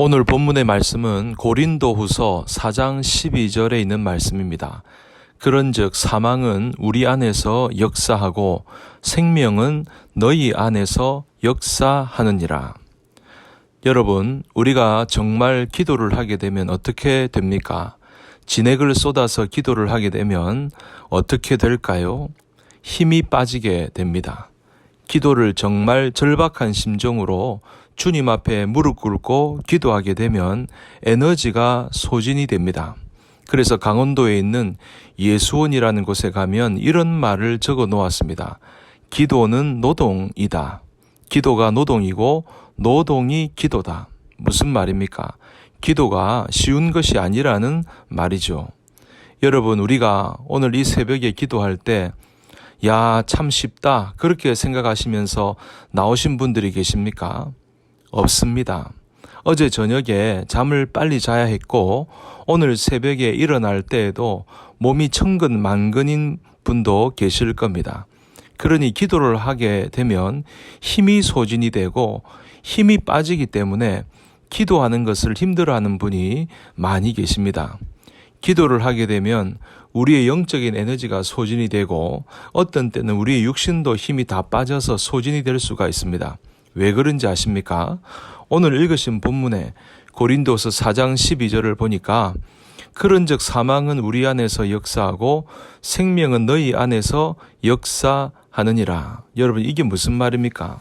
오늘 본문의 말씀은 고린도 후서 4장 12절에 있는 말씀입니다. 그런즉 사망은 우리 안에서 역사하고 생명은 너희 안에서 역사하느니라. 여러분, 우리가 정말 기도를 하게 되면 어떻게 됩니까? 진액을 쏟아서 기도를 하게 되면 어떻게 될까요? 힘이 빠지게 됩니다. 기도를 정말 절박한 심정으로 주님 앞에 무릎 꿇고 기도하게 되면 에너지가 소진이 됩니다. 그래서 강원도에 있는 예수원이라는 곳에 가면 이런 말을 적어 놓았습니다. 기도는 노동이다. 기도가 노동이고 노동이 기도다. 무슨 말입니까? 기도가 쉬운 것이 아니라는 말이죠. 여러분, 우리가 오늘 이 새벽에 기도할 때, 야, 참 쉽다. 그렇게 생각하시면서 나오신 분들이 계십니까? 없습니다. 어제 저녁에 잠을 빨리 자야 했고 오늘 새벽에 일어날 때에도 몸이 천근만근인 분도 계실 겁니다. 그러니 기도를 하게 되면 힘이 소진이 되고 힘이 빠지기 때문에 기도하는 것을 힘들어하는 분이 많이 계십니다. 기도를 하게 되면 우리의 영적인 에너지가 소진이 되고 어떤 때는 우리의 육신도 힘이 다 빠져서 소진이 될 수가 있습니다. 왜 그런지 아십니까? 오늘 읽으신 본문에 고린도서 4장 12절을 보니까 그런즉 사망은 우리 안에서 역사하고 생명은 너희 안에서 역사하느니라. 여러분 이게 무슨 말입니까?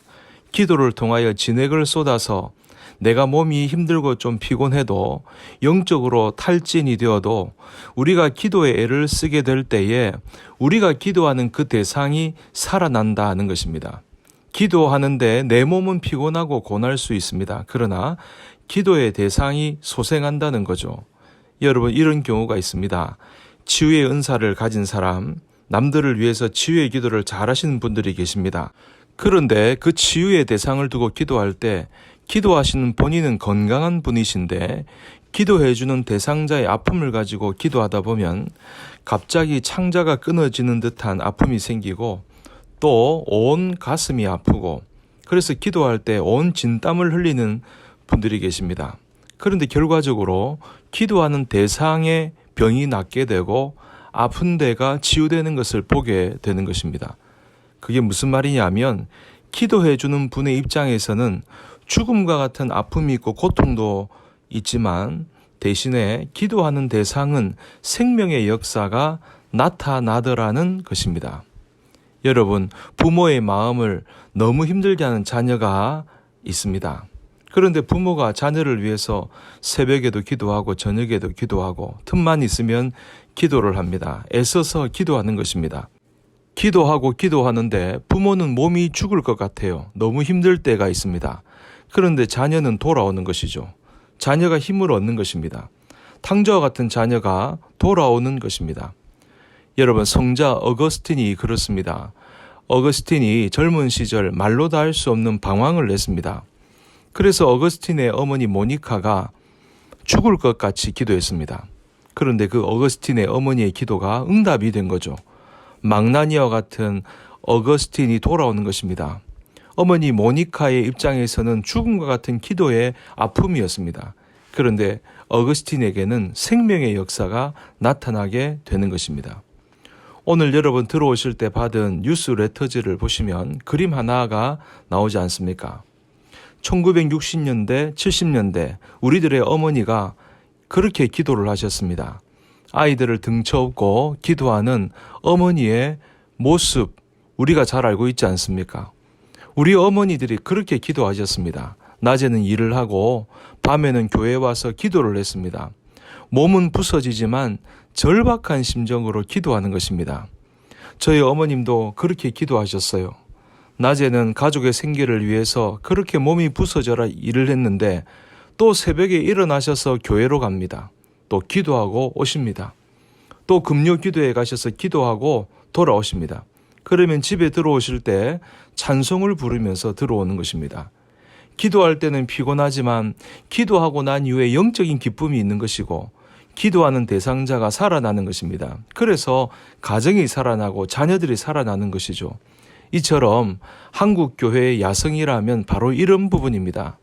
기도를 통하여 진액을 쏟아서 내가 몸이 힘들고 좀 피곤해도 영적으로 탈진이 되어도 우리가 기도에 애를 쓰게 될 때에 우리가 기도하는 그 대상이 살아난다 하는 것입니다. 기도하는데 내 몸은 피곤하고 고날 수 있습니다. 그러나 기도의 대상이 소생한다는 거죠. 여러분, 이런 경우가 있습니다. 치유의 은사를 가진 사람, 남들을 위해서 치유의 기도를 잘 하시는 분들이 계십니다. 그런데 그 치유의 대상을 두고 기도할 때 기도하시는 본인은 건강한 분이신데 기도해주는 대상자의 아픔을 가지고 기도하다 보면 갑자기 창자가 끊어지는 듯한 아픔이 생기고 또 온 가슴이 아프고 그래서 기도할 때 온 진땀을 흘리는 분들이 계십니다. 그런데 결과적으로 기도하는 대상의 병이 낫게 되고 아픈 데가 치유되는 것을 보게 되는 것입니다. 그게 무슨 말이냐면 기도해 주는 분의 입장에서는 죽음과 같은 아픔이 있고 고통도 있지만 대신에 기도하는 대상은 생명의 역사가 나타나더라는 것입니다. 여러분, 부모의 마음을 너무 힘들게 하는 자녀가 있습니다. 그런데 부모가 자녀를 위해서 새벽에도 기도하고 저녁에도 기도하고 틈만 있으면 기도를 합니다. 애써서 기도하는 것입니다. 기도하고 기도하는데 부모는 몸이 죽을 것 같아요. 너무 힘들 때가 있습니다. 그런데 자녀는 돌아오는 것이죠. 자녀가 힘을 얻는 것입니다. 탕자와 같은 자녀가 돌아오는 것입니다. 여러분, 성자 어거스틴이 그렇습니다. 어거스틴이 젊은 시절 말로 다 할 수 없는 방황을 냈습니다. 그래서 어거스틴의 어머니 모니카가 죽을 것 같이 기도했습니다. 그런데 그 어거스틴의 어머니의 기도가 응답이 된 거죠. 망나니와 같은 어거스틴이 돌아오는 것입니다. 어머니 모니카의 입장에서는 죽음과 같은 기도의 아픔이었습니다. 그런데 어거스틴에게는 생명의 역사가 나타나게 되는 것입니다. 오늘 여러분 들어오실 때 받은 뉴스 레터지를 보시면 그림 하나가 나오지 않습니까? 1960년대, 70년대 우리들의 어머니가 그렇게 기도를 하셨습니다. 아이들을 등쳐업고 기도하는 어머니의 모습 우리가 잘 알고 있지 않습니까? 우리 어머니들이 그렇게 기도하셨습니다. 낮에는 일을 하고 밤에는 교회에 와서 기도를 했습니다. 몸은 부서지지만 절박한 심정으로 기도하는 것입니다. 저희 어머님도 그렇게 기도하셨어요. 낮에는 가족의 생계를 위해서 그렇게 몸이 부서져라 일을 했는데 또 새벽에 일어나셔서 교회로 갑니다. 또 기도하고 오십니다. 또 금요 기도에 가셔서 기도하고 돌아오십니다. 그러면 집에 들어오실 때 찬송을 부르면서 들어오는 것입니다. 기도할 때는 피곤하지만 기도하고 난 이후에 영적인 기쁨이 있는 것이고 기도하는 대상자가 살아나는 것입니다. 그래서 가정이 살아나고 자녀들이 살아나는 것이죠. 이처럼 한국 교회의 야성이라면 바로 이런 부분입니다.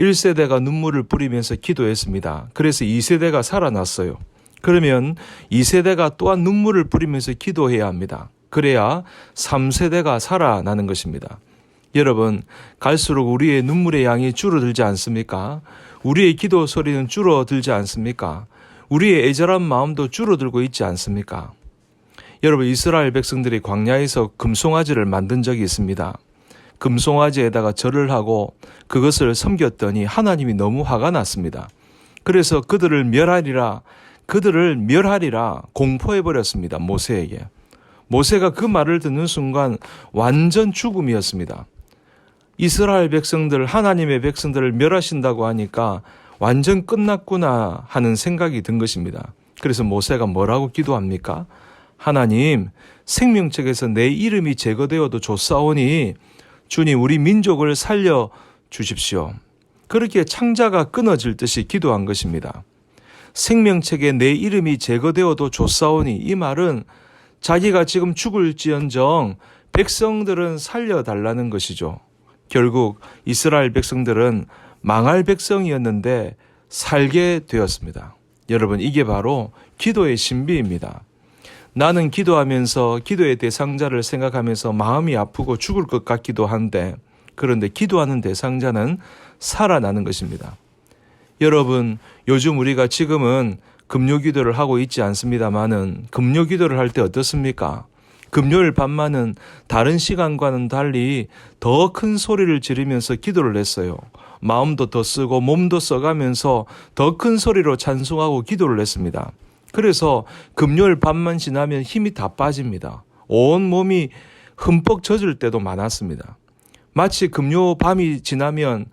1세대가 눈물을 뿌리면서 기도했습니다. 그래서 2세대가 살아났어요. 그러면 2세대가 또한 눈물을 뿌리면서 기도해야 합니다. 그래야 3세대가 살아나는 것입니다. 여러분, 갈수록 우리의 눈물의 양이 줄어들지 않습니까? 우리의 기도 소리는 줄어들지 않습니까? 우리의 애절한 마음도 줄어들고 있지 않습니까? 여러분, 이스라엘 백성들이 광야에서 금송아지를 만든 적이 있습니다. 금송아지에다가 절을 하고 그것을 섬겼더니 하나님이 너무 화가 났습니다. 그래서 그들을 멸하리라, 그들을 멸하리라 공포해 버렸습니다. 모세에게. 모세가 그 말을 듣는 순간 완전 죽음이었습니다. 이스라엘 백성들, 하나님의 백성들을 멸하신다고 하니까 완전 끝났구나 하는 생각이 든 것입니다. 그래서 모세가 뭐라고 기도합니까? 하나님, 생명책에서 내 이름이 제거되어도 좋사오니 주님 우리 민족을 살려 주십시오. 그렇게 창자가 끊어질 듯이 기도한 것입니다. 생명책에 내 이름이 제거되어도 좋사오니 이 말은 자기가 지금 죽을지언정 백성들은 살려달라는 것이죠. 결국 이스라엘 백성들은 망할 백성이었는데 살게 되었습니다. 여러분, 이게 바로 기도의 신비입니다. 나는 기도하면서 기도의 대상자를 생각하면서 마음이 아프고 죽을 것 같기도 한데, 그런데 기도하는 대상자는 살아나는 것입니다. 여러분, 요즘 우리가 지금은 금요 기도를 하고 있지 않습니다만은 금요 기도를 할 때 어떻습니까? 금요일 밤만은 다른 시간과는 달리 더 큰 소리를 지르면서 기도를 했어요. 마음도 더 쓰고 몸도 써가면서 더 큰 소리로 찬송하고 기도를 했습니다. 그래서 금요일 밤만 지나면 힘이 다 빠집니다. 온 몸이 흠뻑 젖을 때도 많았습니다. 마치 금요 밤이 지나면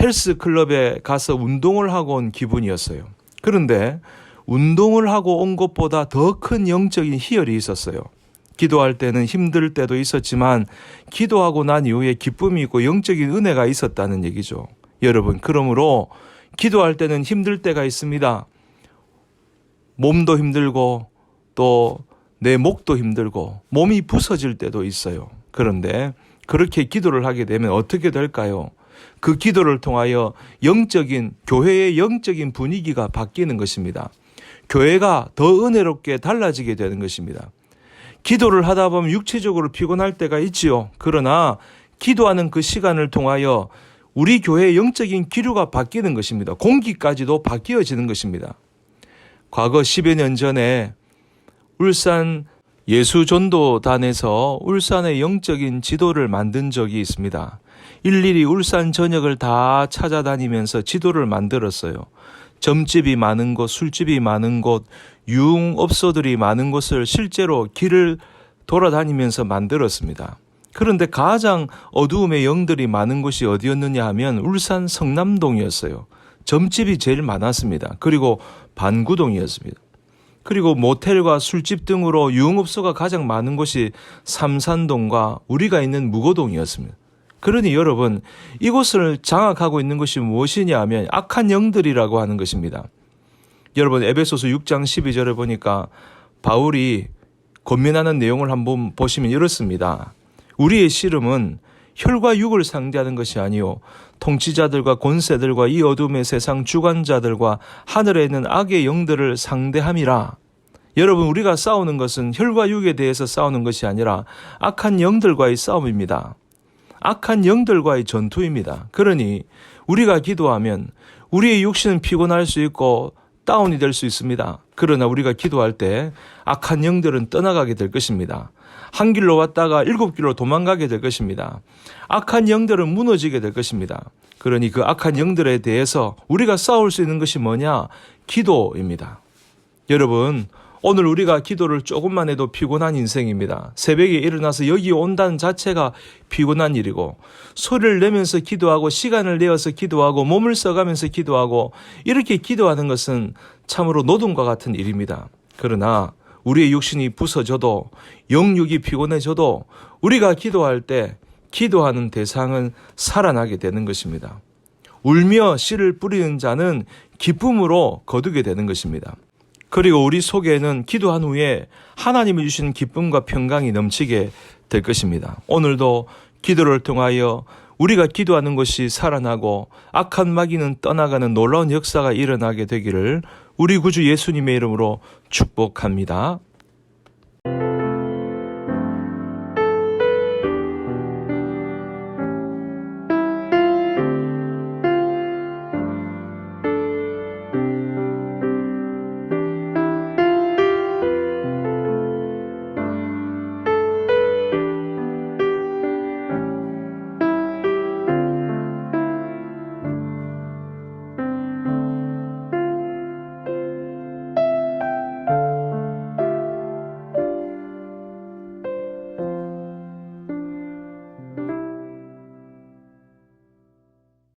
헬스 클럽에 가서 운동을 하고 온 기분이었어요. 그런데 운동을 하고 온 것보다 더 큰 영적인 희열이 있었어요. 기도할 때는 힘들 때도 있었지만 기도하고 난 이후에 기쁨이 있고 영적인 은혜가 있었다는 얘기죠. 여러분, 그러므로 기도할 때는 힘들 때가 있습니다. 몸도 힘들고 또 내 목도 힘들고 몸이 부서질 때도 있어요. 그런데 그렇게 기도를 하게 되면 어떻게 될까요? 그 기도를 통하여 영적인 교회의 영적인 분위기가 바뀌는 것입니다. 교회가 더 은혜롭게 달라지게 되는 것입니다. 기도를 하다 보면 육체적으로 피곤할 때가 있지요. 그러나 기도하는 그 시간을 통하여 우리 교회의 영적인 기류가 바뀌는 것입니다. 공기까지도 바뀌어지는 것입니다. 과거 10여 년 전에 울산 예수전도단에서 울산의 영적인 지도를 만든 적이 있습니다. 일일이 울산 전역을 다 찾아다니면서 지도를 만들었어요. 점집이 많은 곳, 술집이 많은 곳, 유흥업소들이 많은 곳을 실제로 길을 돌아다니면서 만들었습니다. 그런데 가장 어두움의 영들이 많은 곳이 어디였느냐 하면 울산 성남동이었어요. 점집이 제일 많았습니다. 그리고 반구동이었습니다. 그리고 모텔과 술집 등으로 유흥업소가 가장 많은 곳이 삼산동과 우리가 있는 무고동이었습니다. 그러니 여러분, 이곳을 장악하고 있는 것이 무엇이냐 하면 악한 영들이라고 하는 것입니다. 여러분, 에베소서 6장 12절에 보니까 바울이 권면하는 내용을 한번 보시면 이렇습니다. 우리의 씨름은 혈과 육을 상대하는 것이 아니요 통치자들과 권세들과 이 어둠의 세상 주관자들과 하늘에 있는 악의 영들을 상대함이라. 여러분 우리가 싸우는 것은 혈과 육에 대해서 싸우는 것이 아니라 악한 영들과의 싸움입니다. 악한 영들과의 전투입니다. 그러니 우리가 기도하면 우리의 육신은 피곤할 수 있고 다운이 될 수 있습니다. 그러나 우리가 기도할 때 악한 영들은 떠나가게 될 것입니다. 한 길로 왔다가 일곱 길로 도망가게 될 것입니다. 악한 영들은 무너지게 될 것입니다. 그러니 그 악한 영들에 대해서 우리가 싸울 수 있는 것이 뭐냐? 기도입니다. 여러분, 오늘 우리가 기도를 조금만 해도 피곤한 인생입니다. 새벽에 일어나서 여기 온다는 자체가 피곤한 일이고, 소리를 내면서 기도하고, 시간을 내어서 기도하고, 몸을 써가면서 기도하고, 이렇게 기도하는 것은 참으로 노동과 같은 일입니다. 그러나, 우리의 육신이 부서져도, 영육이 피곤해져도, 우리가 기도할 때, 기도하는 대상은 살아나게 되는 것입니다. 울며 씨를 뿌리는 자는 기쁨으로 거두게 되는 것입니다. 그리고 우리 속에는 기도한 후에 하나님이 주신 기쁨과 평강이 넘치게 될 것입니다. 오늘도 기도를 통하여 우리가 기도하는 것이 살아나고 악한 마귀는 떠나가는 놀라운 역사가 일어나게 되기를 우리 구주 예수님의 이름으로 축복합니다.